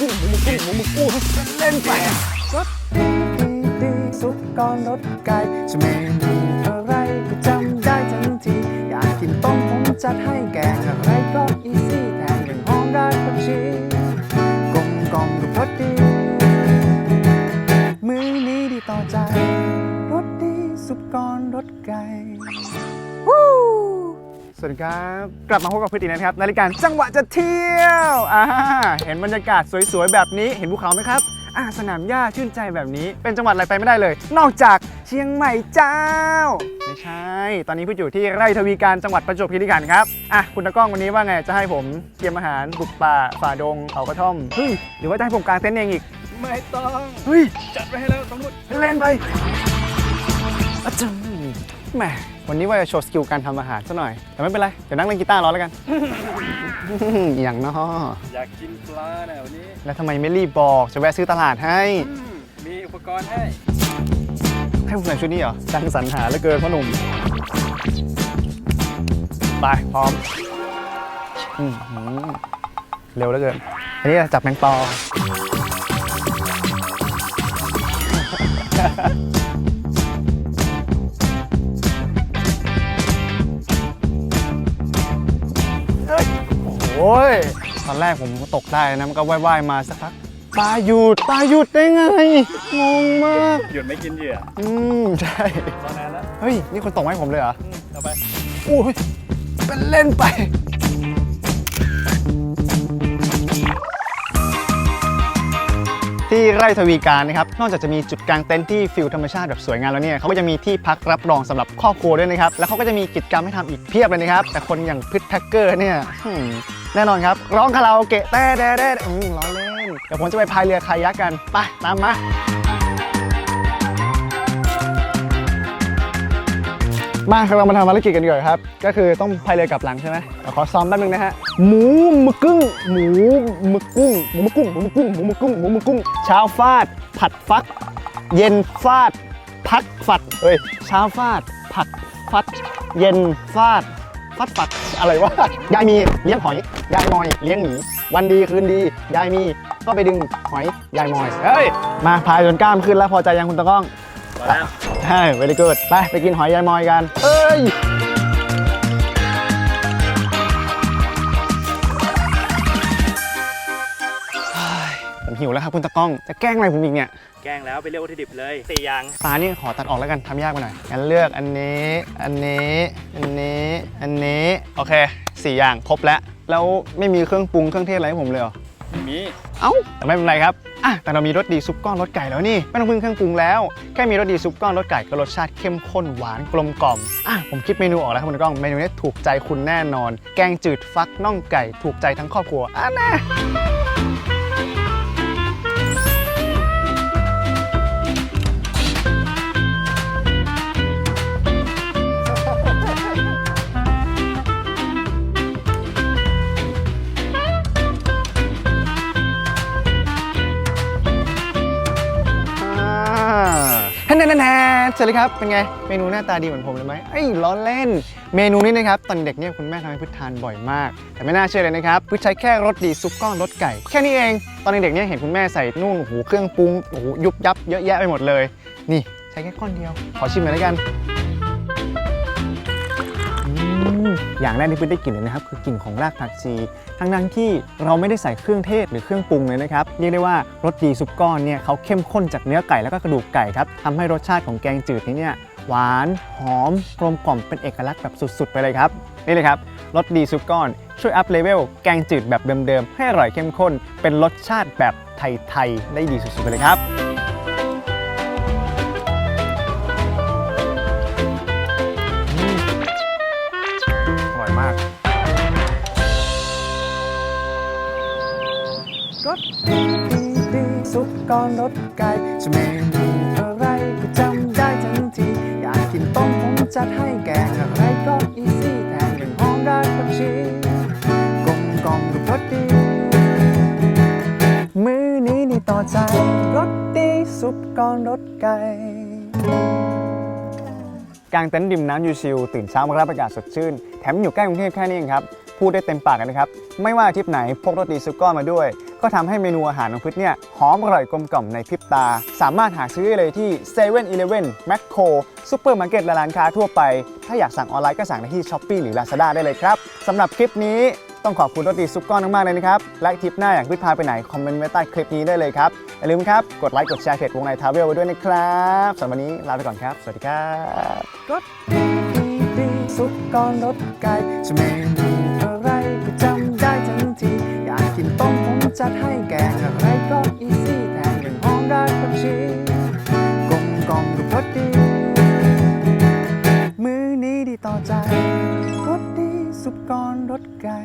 กุ้งหมูหมึกกุ้งหมูหมึกกุ้งเล่นไปรสดีดีซุปก้อนรสไก่จะเมนูอะไรก็จำได้ทันทีอยากกินต้มผมจัดให้แกงอะไรก็อีซี่แถมยังหอมได้ผักชีกลมกล่อมกับรสดีมื้อนี้ดีต่อใจรสดีซุปก้อนรสไก่ สวัสดีครับ กลับมาพบกับพี่ตีนะครับในรายการจังหวะจะเที่ยวอ่าเห็นบรรยากาศสวยๆ แบบนี้เห็นภูเขาไหมครับอ่าสนามหญ้าชื่นใจแบบนี้ เป็นจังหวัดอะไรไปไม่ได้เลย นอกจากเชียงใหม่เจ้า ไม่ใช่ ตอนนี้พี่อยู่ที่ไร่ทวีการจังหวัดประจวบคีรีขันธ์ครับอะคุณตะกล้องวันนี้ว่าไงจะให้ผมเตรียมอาหารบุกป่าฝ่าดงเขากระท่อมเฮ้ยหรือว่าจะให้ผมกางเต็นท์เองอีกไม่ต้องเฮ้ยจัดไปให้แล้วทั้งหมดเล่นไปอาจารย์ แหมวันนี้ว่าจะโชว์สกิลการทำอาหารซะหน่อย แต่ไม่เป็นไร เดี๋ยวนั่งเล่นกีตาร์รอแล้วกัน อย่างน้ออยากกินปลาเนี่ยวันนี้แล้วทำไมไม่รีบบอก จะแวะซื้อตลาดให้ อืมมีอุปกรณ์ให้ ให้ผมใส่ชุดนี้เหรอจังสรรหาเหลือเกินพ่อหนุ่ม ไป พร้อมอื้อหือเร็วเหลือเกิน อันนี้จับแมงปอ โอ้ย ตอนแรกผมก็ตกได้นะมันก็ว่ายๆมาสักพักปลาหยุดปลาหยุดได้ไง งงมาก หยุดไม่กินเหยื่ออืมใช่ตอนนั้นแล้วเฮ้ย นี่คนส่งมาให้ผมเลยเหรอ อืมเอาไปโอ้ยเป็นเล่นไป ที่ไร่ทวีการนะครับ นอกจากจะมีจุดกางเต็นท์ที่ฟิลธรรมชาติแบบสวยงามแล้วเนี่ยเขาก็จะมีที่พักรับรองสำหรับครอบครัวด้วยนะครับ แล้วเขาก็จะมีกิจกรรมให้ทำอีกเพียบเลยนะครับ แต่คนอย่างพิทแท็กเกอร์เนี่ยหืม แน่นอนครับ ร้องคาราโอเกะแต่แด่แด่อืมล้อเล่น เดี๋ยวผมจะไปพายเรือคายักกัน ไป ตามมามาเรามาทำภารกิจกันดีกว่าครับ ก็คือต้องพายเรือกลับหลังใช่ไหมขอซ้อมแป๊บนึงนะฮะ หมูหมึกกุ้ง หมูหมึกกุ้งหมูหมึกกุ้ง หมูมึกกุ้ง หมูมึกกุ้ง หมูหมึกกุ้ง เช้าฟาด ผัดฟัก เย็นฟาด พักฝัด เฮ้ย เช้าฟาด ผัดฟัด เย็นฟาด ฟัดฝัดอะไรวะ ยายมีเลี้ยงหอย ยายมอยเลี้ยงหมี วันดีคืนดี ยายมีก็ไปดึงหอย ยายมอย เฮ้ย มาพายจนกล้ามขึ้นแล้วพอใจยังคุณตะก้องมาแล้ว ใช่ very good ไปไปกินหอยยายมอยกัน เอ้ย หิวแล้วครับคุณตะกล้องจะแกล้งอะไรผมอีกเนี่ยแกล้งแล้วไปเรียกวัตถุดิบเลยสี่อย่างปลานี่ขอตัดออกแล้วกันทำยากไปหน่อยงั้นเลือกอันนี้อันนี้อันนี้อันนี้โอเคสี่อย่างครบแล้วแล้วไม่มีเครื่องปรุงเครื่องเทศอะไรให้ผมเลยเหรอมีเอ้าแต่ไม่เป็นไรครับอะแต่เรามีรสดีซุปก้อนรสไก่แล้วนี่ไม่ต้องพึ่งเครื่องปรุงแล้วแค่มีรสดีซุปก้อนรสไก่ก็รสชาติเข้มข้นหวานกลมกล่อมอะผมคิดเมนูออกแล้วครับคุณกล้องเมนูนี้ถูกใจคุณแน่นอน แกงจืดฟักน่องไก่ถูกใจทั้งครอบครัวอะน แน่ๆๆๆเชิญเลยครับ เป็นไง เมนูหน้าตาดีเหมือนผมเลยไหมไอ้ล้อเล่น เมนูนี้นะครับ ตอนเด็กเนี่ยคุณแม่ทำให้พืชทานบ่อยมาก แต่ไม่น่าเชื่อเลยนะครับพืชใช้แค่รสดีซุปก้อนรสไก่ แค่นี้เอง ตอนเด็กเนี่ยเห็นคุณแม่ใส่นู่นโอ้โหเครื่องปรุงโอ้โหยุบยับเยอะแยะไปหมดเลย นี่ใช้แค่ก้อนเดียว ขอชิมหน่อยแล้วกัน อย่างแรกที่เพื่อนได้กลิ่นเลยนะครับคือกลิ่นของรากผักชี ทั้งนั้นที่เราไม่ได้ใส่เครื่องเทศหรือเครื่องปรุงเลยนะครับเรียกได้ว่ารสดีซุปก้อนเนี่ยเขาเข้มข้นจากเนื้อไก่แล้วก็กระดูกไก่ครับทำให้รสชาติของแกงจืดนี้เนี่ยหวานหอมกลมกล่อมเป็นเอกลักษณ์แบบสุด ๆ ไปเลยครับนี่เลยครับรสดีซุปก้อนช่วยอัพเลเวลแกงจืดแบบเดิมๆให้อร่อยเข้มข้น เป็นรสชาติแบบไทยๆได้ดีสุดๆไปเลยครับ รสดีดีดีซุปก้อนรสไก่จะเมนูอะไรก็จำได้ทันที อยากกินต้มผมจัดให้แกงอะไรก็อีซี่แถมยังหอมได้ผักชีกลมกล่อมกับรสดี มื้อนี้ดีต่อใจรสดีซุปก้อนรสไก่กางเต็นท์ริมน้ำยูชิลตื่นเช้ามารับอากาศสดชื่น แถมอยู่ใกล้กรุงเทพแค่นี้เองครับ พูดได้เต็มปากกันนะครับ ไม่ว่าทริปไหนพกรสดีซุปก้อนมาด้วย ก็ทำให้เมนูอาหารของพืชเนี่ยหอมอร่อยกลมกล่อมในพริบตา สามารถหาซื้อได้เลยที่7 e เ e ่ e อแมคโครซูเปอร์มาร์เก็ตและร้านค้าทั่วไป ถ้าอยากสั่งออนไลน์ก็สั่งได้ที่ s h อ p e e หรือ Lazada ได้เลยครับสำหรับคลิปนี้ต้องขอบคุณรสดีซุปก้อนมากๆเลยนะครับ และทริปหน้าอยากพืชพาไปไหน คอมเมนต์ไว้ใต้คลิปนี้ได้เลยครับ อย่าลืมครับ กดไลค์กดแชร์เพจวงในทาวเวลไว้ด้วยนะครับสำหรับวันนี้ลาไปก่อนครับ สวัสดีครับกดดีดีดีซุปก้อนรสไก่จะเมนูอะไรก็จำได้ทันทีอยากกินต้ จัดให้แกงอะไรก็อีซี่แถมยังหอมได้ผักชีกลมกล่อมกับรสดี มือนี้ดีต่อใจรสดีซุปก้อนรสไก่